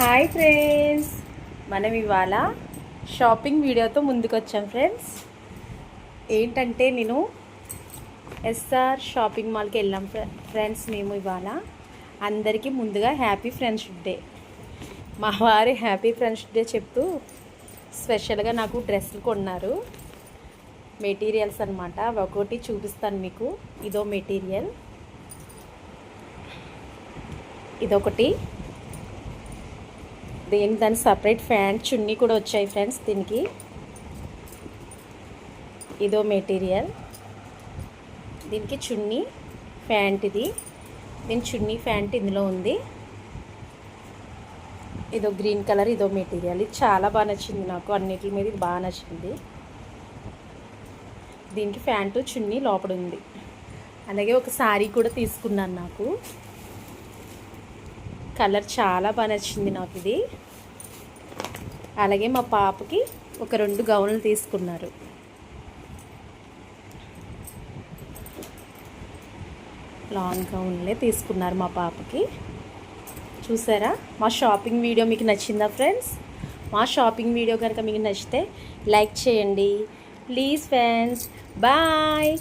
Hi friends మనం ఇవాళ shopping వీడియోతో ముందుకు వచ్చాం ఫ్రెండ్స్ ఏంటంటే నేను ఎస్ఆర్ షాపింగ్ మాల్కి వెళ్ళాం ఫ్రె- ఫ్రెండ్స్ మేము ఇవాళ. అందరికీ ముందుగా హ్యాపీ ఫ్రెండ్షిప్ డే మా వారి హ్యాపీ ఫ్రెండ్షిప్ డే చెప్తూ స్పెషల్గా నాకు డ్రెస్సులు కొన్నారు. మెటీరియల్స్ అనమాట ఒకటి చూపిస్తాను మీకు. ఇదో మెటీరియల్. ఇదొకటి. దీని దాని సపరేట్ ఫ్యాంట్ చున్నీ కూడా వచ్చాయి ఫ్రెండ్స్ దీనికి. ఇదో మెటీరియల్ దీనికి చున్నీ ప్యాంట్ ఇది. దీని చున్నీ ప్యాంట్ ఇందులో ఉంది. ఇదో గ్రీన్ కలర్ ఇదో మెటీరియల్ ఇది చాలా బాగా నచ్చింది నాకు. అన్నిటి మీద ఇది బాగా నచ్చింది. దీనికి ప్యాంటు చున్నీ లోపల ఉంది అలాగే ఒక శారీ కూడా తీసుకున్నాను నాకు. కలర్ చాలా బాగా నచ్చింది నాకు ఇది అలాగే మా పాపకి ఒక రెండు గౌన్లు తీసుకున్నారు. లాంగ్ గౌన్లే తీసుకున్నారు మా పాపకి. చూసారా? మా షాపింగ్ వీడియో మీకు నచ్చిందా ఫ్రెండ్స్? మా షాపింగ్ వీడియో కనుక మీకు నచ్చితే లైక్ చేయండి. Please friends bye!